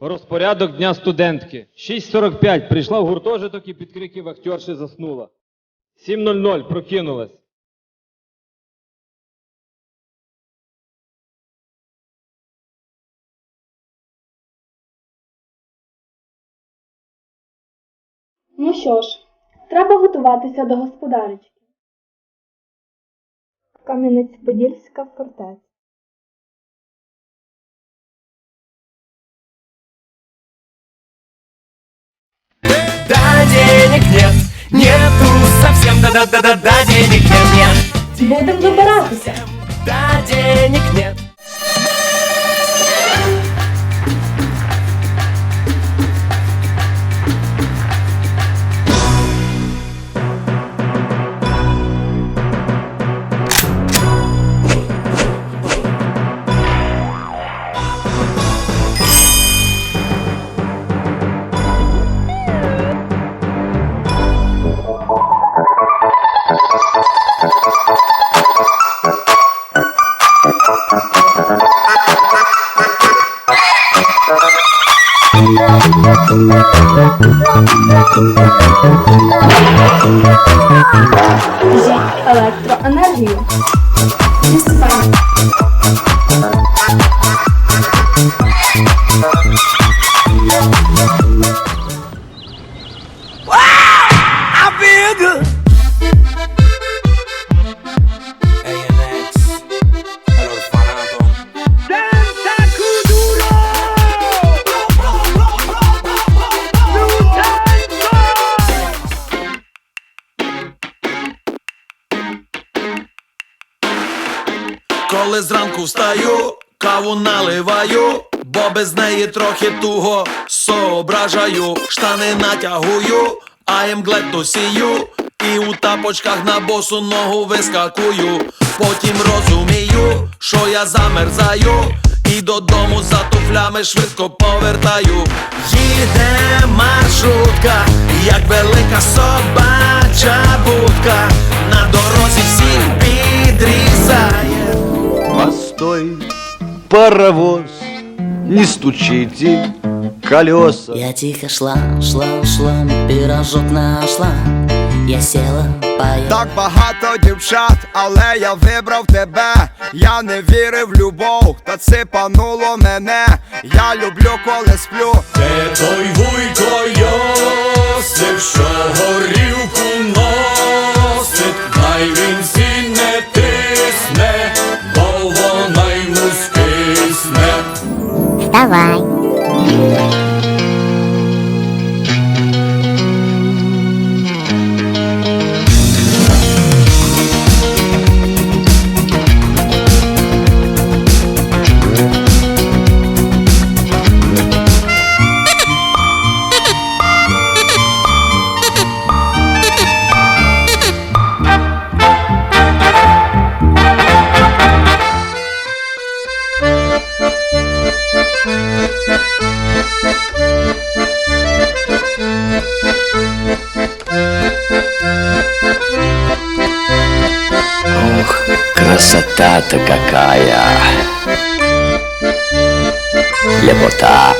Розпорядок дня студентки. 6.45. Прийшла в гуртожиток і під крики вахтерши заснула. 7.00. Прокинулась. Ну що ж, треба готуватися до господарочки. Кам'янець-Подільська фортеця. Совсем, да-да-да-да-да, денег нет, нет, Будемо вибиратися. да, денег нет. Elektroenergie. Jest fajnie. Коли зранку встаю, каву наливаю, бо без неї трохи туго соображаю, штани натягую, а емглету сію, і у тапочках на босу ногу вискакую. Потім розумію, що я замерзаю, і додому за туфлями швидко повертаю. Їде маршрутка, як велика собача будка, паровоз, не стучите колеса. Я тихо шла, шла, шла, пирожок нашла. Я села, поела. Так багато дівчат, але я вибрав тебе. Я не вірив в любов, та ципануло мене. Я люблю, коли сплю. Де той вуйко Йосип, що горілку 乖！Красота-то какая! Лепота!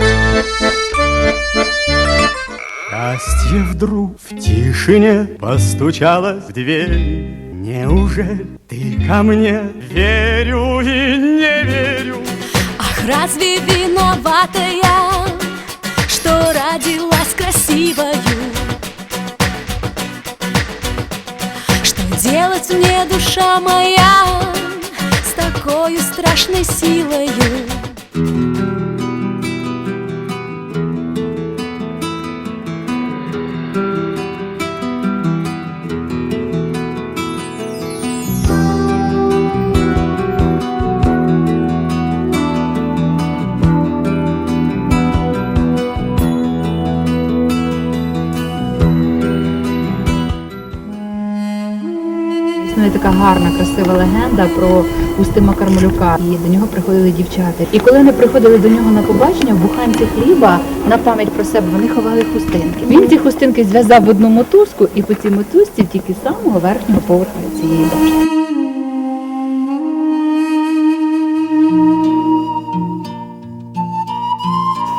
Счастье вдруг в тишине постучало в дверь. Неужели ты ко мне? Верю и не верю. Ах, разве виновата я, что родилась красивою? Что делать мне, душа моя, такой страшной Існує така гарна, красива легенда про Устима Кармелюка. І до нього приходили дівчата. І коли вони приходили до нього на побачення, в буханці хліба на пам'ять про себе вони ховали хустинки. Він ці хустинки зв'язав в одну мотузку, і по цій мотузці тільки самого верхнього поверху цієї башти.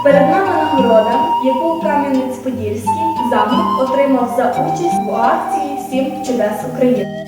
Перед нами нагорода, яку Кам'янець-Подільський замок отримав за участь у акції Сім чудес України.